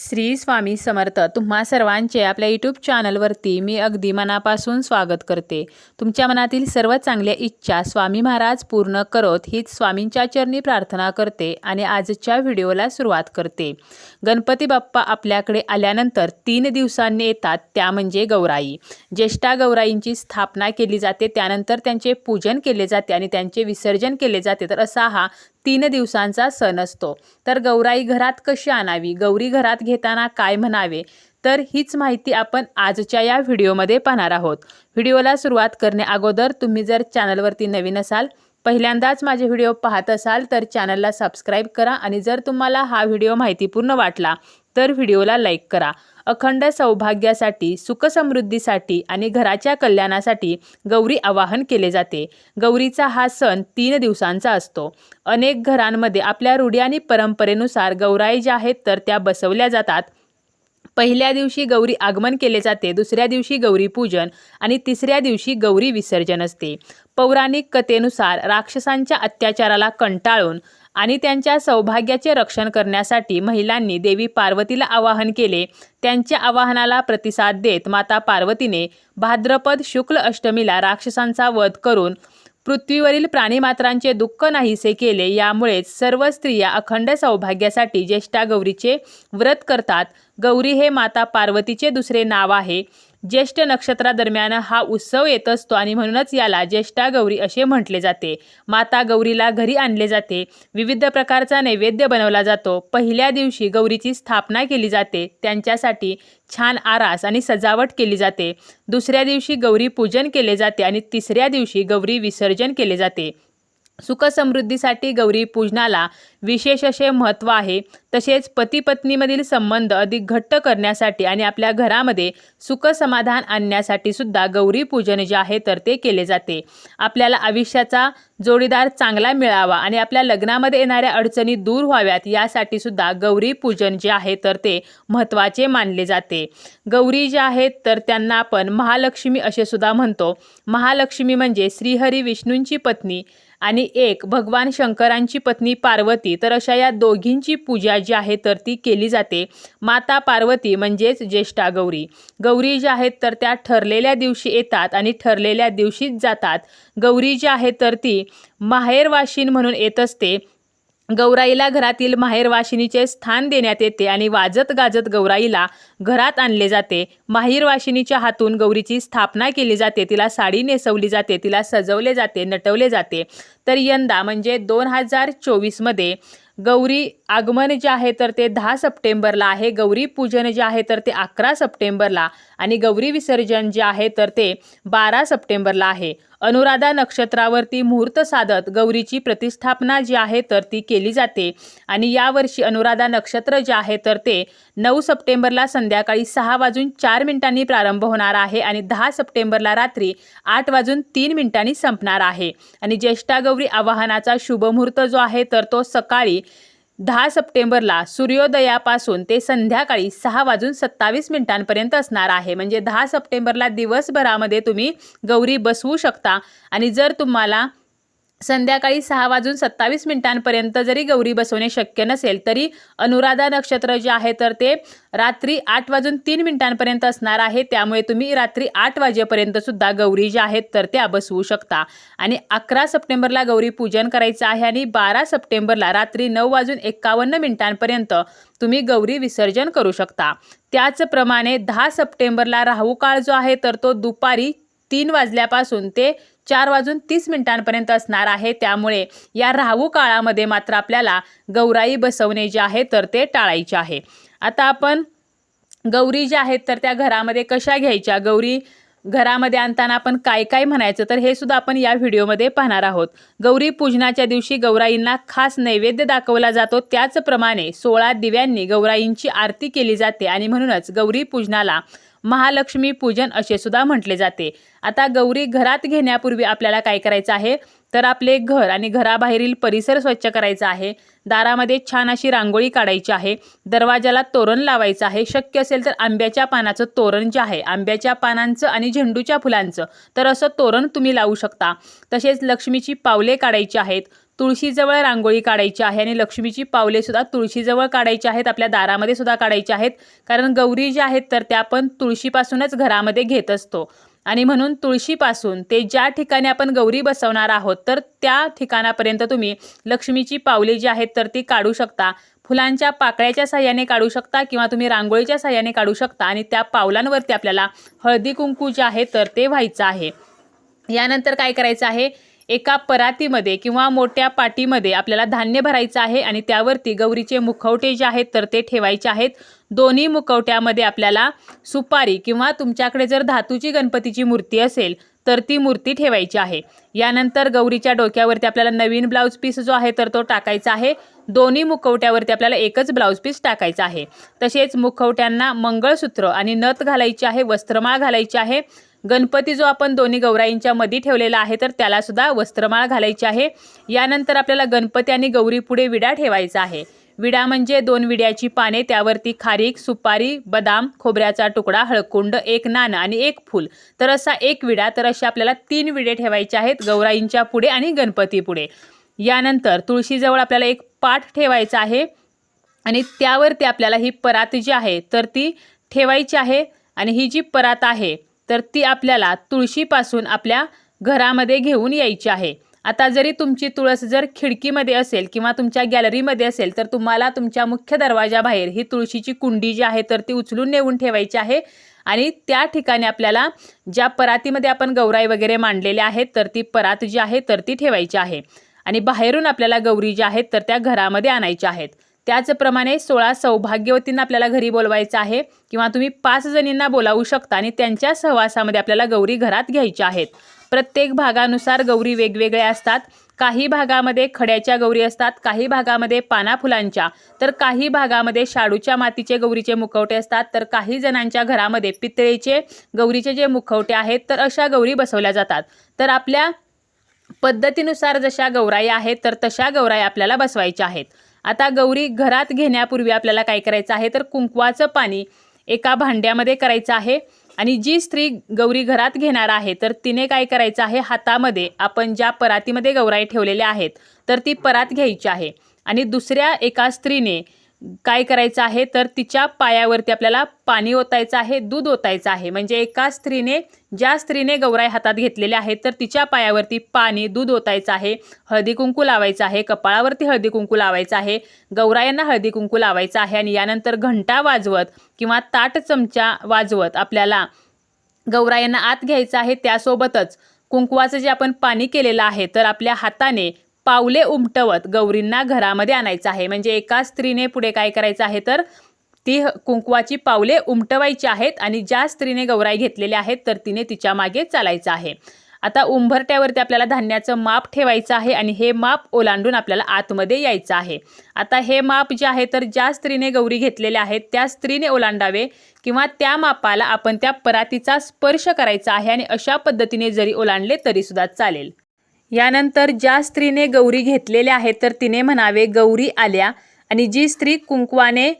श्री स्वामी समर्थ. तुम्हा सर्वांचे आपल्या यूट्यूब चॅनलवरती मी अगदी मनापासून स्वागत करते. तुमच्या मनातील सर्व चांगल्या इच्छा स्वामी महाराज पूर्ण करोत हीच स्वामींच्या चरणी प्रार्थना करते आणि आजच्या व्हिडिओला सुरुवात करते. गणपती बाप्पा आपल्याकडे आल्यानंतर तीन दिवसांनी येतात त्या म्हणजे गौराई. ज्येष्ठा गौराईंची स्थापना केली जाते त्यानंतर त्यांचे पूजन केले जाते आणि त्यांचे विसर्जन केले जाते. तर असा हा तीन दिवसांचा सण असतो. तर गौराई घरात कशी आणावी? गौरी घरात घेताना काय म्हणावे? तर हीच माहिती आपण आजच्या या व्हिडिओमध्ये पाहणार आहोत. व्हिडिओला सुरुवात करणे अगोदर तुम्ही जर चॅनलवरती नवीन असाल पहिल्यांदाच माझे व्हिडिओ पाहत असाल तर चॅनलला सबस्क्राईब करा आणि जर तुम्हाला हा व्हिडिओ माहितीपूर्ण वाटला तर व्हिडिओला लाईक करा. अखंड सौभाग्यासाठी सुखसमृद्धीसाठी आणि घराच्या कल्याणासाठी गौरी आवाहन केले जाते. गौरीचा हा सण तीन दिवसांचा असतो. अनेक घरांमध्ये आपल्या रूढी आणि परंपरेनुसार गौराई ज्या आहेत तर त्या बसवल्या जातात. पहिल्या दिवशी गौरी आगमन केले जाते दुसऱ्या दिवशी गौरी पूजन आणि तिसऱ्या दिवशी गौरी विसर्जन असते. पौराणिक कथेनुसार राक्षसांच्या अत्याचाराला कंटाळून आणि त्यांच्या सौभाग्याचे रक्षण करण्यासाठी महिलांनी देवी पार्वतीला आवाहन केले. त्यांच्या आवाहनाला प्रतिसाद देत माता पार्वतीने भाद्रपद शुक्ल अष्टमीला राक्षसांचा वध करून पृथ्वीवरील प्राणीमात्रांचे दुःख नाहीसे केले. यामुळेच सर्व स्त्रिया अखंड सौभाग्यासाठी ज्येष्ठा गौरीचे व्रत करतात. गौरी हे माता पार्वतीचे दुसरे नाव आहे. ज्येष्ठ नक्षत्रादरम्यान हा उत्सव येत असतो आणि म्हणूनच याला ज्येष्ठा गौरी असे म्हटले जाते. माता गौरीला घरी आणले जाते. विविध प्रकारचा नैवेद्य बनवला जातो. पहिल्या दिवशी गौरीची स्थापना केली जाते. त्यांच्यासाठी छान आरास आणि सजावट केली जाते. दुसऱ्या दिवशी गौरी पूजन केले जाते आणि तिसऱ्या दिवशी गौरी विसर्जन केले जाते. सुखसमृद्धीसाठी गौरी पूजनाला विशेष असे महत्त्व आहे. तसेच पती पत्नीमधील संबंध अधिक घट्ट करण्यासाठी आणि आपल्या घरामध्ये सुखसमाधान आणण्यासाठी सुद्धा गौरी पूजन जे आहे तर ते केले जाते. आपल्याला आयुष्याचा जोडीदार चांगला मिळावा आणि आपल्या लग्नामध्ये येणाऱ्या अडचणी दूर व्हाव्यात यासाठी सुद्धा गौरी पूजन जे आहे तर ते महत्त्वाचे मानले जाते. गौरी जे आहेत तर त्यांना आपण महालक्ष्मी असे सुद्धा म्हणतो. महालक्ष्मी म्हणजे श्रीहरी विष्णूंची पत्नी. आणि एक भगवान शंकरांची पत्नी पार्वती. तर अशा या दोघींची पूजा जी आहे तर ती केली जाते. माता पार्वती म्हणजेच ज्येष्ठा गौरी. गौरी ज्या आहेत तर त्या ठरलेल्या दिवशी येतात आणि ठरलेल्या दिवशीच जातात. गौरी जी आहे तर ती माहेरवाशीन म्हणून येत असते. गौराईला घरातील माहेरवाशिनीचे स्थान देण्यात येते आणि वाजत गाजत गौराईला घरात आणले जाते. माहेरवाशिनीच्या हातून गौरीची स्थापना केली जाते. तिला साडी नेसवली जाते. तिला सजवले जाते नटवले जाते. तर यंदा म्हणजे दोन हजार चोवीसमध्ये गौरी आगमन जे आहे तर ते दहा सप्टेंबरला आहे. गौरी पूजन जे आहे तर ते अकरा सप्टेंबरला आणि गौरी विसर्जन जे आहे तर ते बारा सप्टेंबरला आहे. अनुराधा नक्षत्रावरती मुहूर्त साधत गौरीची प्रतिष्ठापना जी आहे तर ती केली जाते. आणि यावर्षी अनुराधा नक्षत्र जे आहे तर ते नऊ सप्टेंबरला संध्याकाळी सहा वाजून चार मिनिटांनी प्रारंभ होणार आहे आणि दहा सप्टेंबरला रात्री आठ वाजून तीन मिनिटांनी संपणार आहे. आणि ज्येष्ठा गौरी आवाहनाचा शुभमुहूर्त जो आहे तर तो सकाळी दहा सप्टेंबरला सूर्योदयापासून ते संध्याकाळी सहा वाजून सत्तावीस मिनिटांपर्यंत असणार आहे. म्हणजे दहा सप्टेंबरला दिवसभरामध्ये तुम्ही गौरी बसवू शकता. आणि जर तुम्हाला संध्याकाळी सहा वाजून सत्तावीस मिनिटांपर्यंत जरी गौरी बसवणे शक्य नसेल तरी अनुराधा नक्षत्र जे आहे तर ते रात्री आठ वाजून तीन मिनिटांपर्यंत असणार आहे. त्यामुळे तुम्ही रात्री आठ वाजेपर्यंत सुद्धा गौरी ज्या आहेत तर त्या बसवू शकता. आणि अकरा सप्टेंबरला गौरी पूजन करायचं आहे आणि बारा सप्टेंबरला रात्री नऊ वाजून एकावन्न मिनिटांपर्यंत तुम्ही गौरी विसर्जन करू शकता. त्याचप्रमाणे दहा सप्टेंबरला राहू काळ जो आहे तर तो दुपारी तीन वाजल्यापासून ते चार वाजून तीस मिनिटांपर्यंत असणार आहे. त्यामुळे या राहू काळामध्ये मात्र आपल्याला गौराई बसवणे जे आहे तर ते टाळायचे आहे. आता आपण गौरी ज्या आहेत तर त्या घरामध्ये कशा घ्यायच्या? गौरी घरामध्ये आणताना आपण काय काय म्हणायचं? तर हे सुद्धा आपण या व्हिडिओमध्ये पाहणार आहोत. गौरी पूजनाच्या दिवशी गौराईंना खास नैवेद्य दाखवला जातो. त्याचप्रमाणे सोळा दिव्यांनी गौराईंची आरती केली जाते आणि म्हणूनच गौरी पूजनाला महालक्ष्मी पूजन असे सुद्धा म्हटले जाते. आता गौरी घरात घेण्यापूर्वी आपल्याला काय करायचं आहे? तर आपले घर आणि घराबाहेरील परिसर स्वच्छ करायचा आहे. दारामध्ये छान अशी रांगोळी काढायची आहे. दरवाजाला तोरण लावायचं आहे. शक्य असेल तर आंब्याच्या पानाचं तोरण जे आहे आंब्याच्या पानांचं आणि झेंडूच्या फुलांचं तर असं तोरण तुम्ही लावू शकता. तसेच लक्ष्मीची पावले काढायची आहेत. तुळशीजवळ रांगोळी काढायची आहे आणि लक्ष्मीची पावले सुद्धा तुळशीजवळ काढायची आहेत. आपल्या दारामध्ये सुद्धा काढायची आहेत. कारण गौरी ज्या आहेत तर त्या आपण तुळशीपासूनच घरामध्ये घेत असतो. आणि म्हणून तुळशीपासून ते ज्या ठिकाणी आपण गौरी बसवणार आहोत तर त्या ठिकाणापर्यंत तुम्ही लक्ष्मीची पावले जी आहेत तर ती काढू शकता. फुलांच्या पाकळ्याच्या साह्याने काढू शकता किंवा तुम्ही रांगोळीच्या साह्याने काढू शकता आणि त्या पावलांवरती आपल्याला हळदी कुंकू जे आहे तर ते व्हायचं आहे. यानंतर काय करायचं आहे? एका परातीमध्ये किंवा मोठ्या पाटीमध्ये आपल्याला धान्य भरायचं आहे आणि त्यावरती गौरीचे मुखवटे जे आहेत तर ते ठेवायचे आहेत. दोन्ही मुखवट्यामध्ये आपल्याला सुपारी किंवा तुमच्याकडे जर धातूची गणपतीची मूर्ती असेल तर ती मूर्ती ठेवायची आहे. यानंतर गौरीच्या डोक्यावरती आपल्याला नवीन ब्लाऊज पीस जो आहे तर तो टाकायचा आहे. दोन्ही मुखवट्यावरती आपल्याला एकच ब्लाऊज पीस टाकायचा आहे. तसेच मुखवट्यांना मंगळसूत्र आणि नथ घालायची आहे वस्त्रमाळ घालायची आहे. गणपती जो आपण दोन्ही गौराईंच्या मधी ठेवलेला आहे तर त्याला सुद्धा वस्त्रमाळ घालायची आहे. यानंतर आपल्याला गणपती आणि गौरी पुढे विडा ठेवायचा आहे. विडा म्हणजे दोन विड्याची पाने त्यावरती खारीक सुपारी बदाम खोबऱ्याचा तुकडा हळकुंड एक नाणं आणि एक फूल. तर असा एक विडा तर असे आपल्याला तीन विडे ठेवायचे आहेत गौराईंच्या पुढे आणि गणपती पुढे. यानंतर तुळशीजवळ आपल्याला एक पाठ ठेवायचा आहे आणि त्यावरती आपल्याला ही परात जी आहे तर ती ठेवायची आहे आणि ही जी परात आहे तर ती आपल्याला तुळशीपासून आपल्या घरामध्ये घेऊन यायची आहे. आता जरी तुमची तुळस जर खिडकीमध्ये असेल किंवा तुमच्या गॅलरीमध्ये असेल तर तुम्हाला तुमच्या मुख्य दरवाजाबाहेर ही तुळशीची कुंडी जी आहे तर ती उचलून नेऊन ठेवायची आहे. आणि त्या ठिकाणी आपल्याला ज्या परातीमध्ये आपण गौराई वगैरे मांडलेल्या आहेत तर ती परात जी आहे तर ती ठेवायची आहे. आणि बाहेरून आपल्याला गौरी ज्या आहेत तर त्या घरामध्ये आणायच्या आहेत. त्याचप्रमाणे सोळा सौभाग्यवतींना आपल्याला घरी बोलवायचं आहे किंवा तुम्ही पाच जणींना बोलावू शकता आणि त्यांच्या सहवासामध्ये आपल्याला गौरी घरात घ्यायच्या आहेत. प्रत्येक भागानुसार गौरी वेगवेगळ्या असतात. काही भागामध्ये खड्याच्या गौरी असतात काही भागामध्ये पाना फुलांच्या तर काही भागामध्ये शाडूच्या मातीचे गौरीचे मुखवटे असतात. तर काही जणांच्या घरामध्ये पितळेचे गौरीचे जे मुखवटे आहेत तर अशा गौरी बसवल्या जातात. तर आपल्या पद्धतीनुसार जशा गौराई आहेत तर तशा गौराई आपल्याला बसवायच्या आहेत. आता गौरी घरात घेण्यापूर्वी आपल्याला काय करायचं आहे? तर कुंकवाचं पाणी एका भांड्यामध्ये करायचं आहे. आणि जी स्त्री गौरी घरात घेणार आहे तर तिने काय करायचं आहे? हातामध्ये आपण ज्या परातीमध्ये गौराई ठेवलेल्या आहेत तर ती परात घ्यायची आहे. आणि दुसऱ्या एका स्त्रीने काय करायचं आहे तर तिच्या पायावरती आपल्याला पाणी ओतायचं आहे दूध ओतायचं आहे. म्हणजे एका स्त्रीने ज्या स्त्रीने गौराई हातात घेतलेले आहेत तर तिच्या पायावरती पाणी दूध ओतायचं आहे हळदी कुंकू लावायचं आहे कपाळावरती हळदी कुंकू लावायचं आहे गौरायांना हळदी कुंकू लावायचं आहे आणि यानंतर घंटा वाजवत किंवा ताट चमचा वाजवत आपल्याला गौरायांना आत घ्यायचं आहे. त्यासोबतच कुंकवाचं जे आपण पाणी केलेलं आहे तर आपल्या हाताने पावले उमटवत गौरींना घरामध्ये आणायचं आहे. म्हणजे एका स्त्रीने पुढे काय करायचं आहे तर ती कुंकवाची पावले उमटवायची आहेत आणि ज्या स्त्रीने गौराई घेतलेल्या आहेत तर तिने तिच्यामागे चालायचं आहे. आता उंभरट्यावरती आपल्याला धान्याचं माप ठेवायचं आहे आणि हे माप ओलांडून आपल्याला आतमध्ये यायचं आहे. आता हे माप जे आहे तर ज्या स्त्रीने गौरी घेतलेल्या आहेत त्या स्त्रीने ओलांडावे किंवा त्या मापाला आपण त्या परातीचा स्पर्श करायचा आहे आणि अशा पद्धतीने जरी ओलांडले तरीसुद्धा चालेल. यानंतर ज्या स्त्रीने गौरी घेतलेल्या आहेत तर तिने म्हणावे गौरी आल्या. आणि जी स्त्री कुंकवाने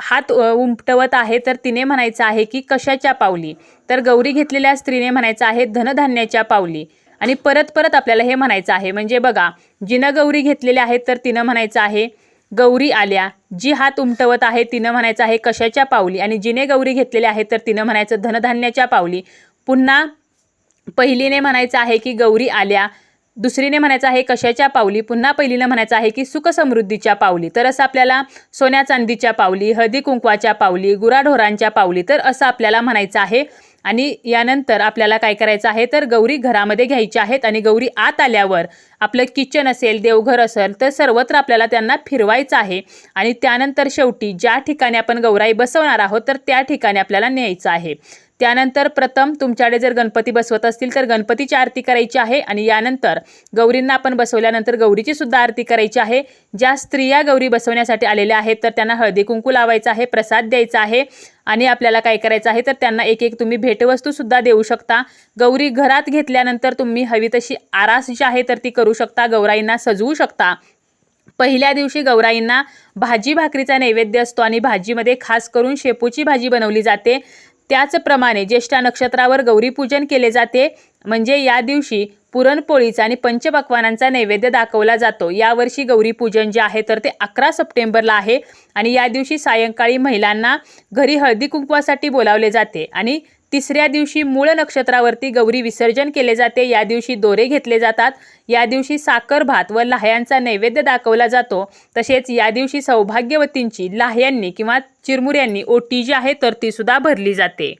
हात उमटवत आहे तर तिने म्हणायचं आहे की कशाच्या पावली? तर गौरी घेतलेल्या स्त्रीने म्हणायचं आहे धनधान्याच्या पावली. आणि परत परत आपल्याला हे म्हणायचं आहे म्हणजे बघा जिनं गौरी घेतलेल्या आहेत तर तिनं म्हणायचं आहे गौरी आल्या. जी हात उमटवत आहे तिनं म्हणायचं आहे कशाच्या पावली? आणि जिने गौरी घेतलेल्या आहेत तर तिनं म्हणायचं धनधान्याच्या पावली. पुन्हा पहिलीने म्हणायचं आहे की गौरी आल्या. दुसरीने म्हणायचं आहे कशाच्या पावली? पुन्हा पहिलीनं म्हणायचं आहे की सुखसमृद्धीच्या पावली. तर असं आपल्याला सोन्या चांदीच्या पावली हळदी कुंकवाच्या पावली गुराढोरांच्या पावली तर असं आपल्याला म्हणायचं आहे. आणि यानंतर आपल्याला काय करायचं आहे? तर गौरी घरामध्ये घ्यायच्या आहेत आणि गौरी आत आल्यावर आपलं किचन असेल देवघर असेल तर सर्वत्र आपल्याला त्यांना फिरवायचं आहे. आणि त्यानंतर शेवटी ज्या ठिकाणी आपण गौराई बसवणार आहोत तर त्या ठिकाणी आपल्याला न्यायचं आहे. त्यानंतर प्रथम तुमच्याकडे जर गणपती बसवत असतील तर गणपतीची आरती करायची आहे आणि यानंतर गौरींना आपण बसवल्यानंतर गौरीची सुद्धा आरती करायची आहे. ज्या स्त्रिया गौरी बसवण्यासाठी आलेल्या आहेत तर त्यांना हळदी कुंकू लावायचं आहे प्रसाद द्यायचा आहे आणि आपल्याला काय करायचं आहे तर त्यांना एक एक तुम्ही भेटवस्तूसुद्धा देऊ शकता. गौरी घरात घेतल्यानंतर तुम्ही हवी तशी आरास जी आहे तर ती करू शकता गौराईंना सजवू शकता. पहिल्या दिवशी गौराईंना भाजी भाकरीचा नैवेद्य असतो आणि भाजीमध्ये खास करून शेपूची भाजी बनवली जाते. त्याचप्रमाणे ज्येष्ठा नक्षत्रावर गौरीपूजन केले जाते. म्हणजे या दिवशी पुरणपोळीचा आणि पंचपक्वानांचा नैवेद्य दाखवला जातो. यावर्षी गौरीपूजन जे आहे तर ते अकरा सप्टेंबरला आहे. आणि या दिवशी सायंकाळी महिलांना घरी हळदी कुंकवासाठी बोलावले जाते. आणि तिसऱ्या दिवशी मूळ नक्षत्रावरती गौरी विसर्जन केले जाते. या दिवशी दोरे घेतले जातात. या दिवशी साखर भात व लाह्यांचा नैवेद्य दाखवला जातो. तसेच या दिवशी सौभाग्यवतींची लाह्यांनी किंवा चिरमुऱ्यांनी ओटी जी आहे तर तीसुद्धा भरली जाते.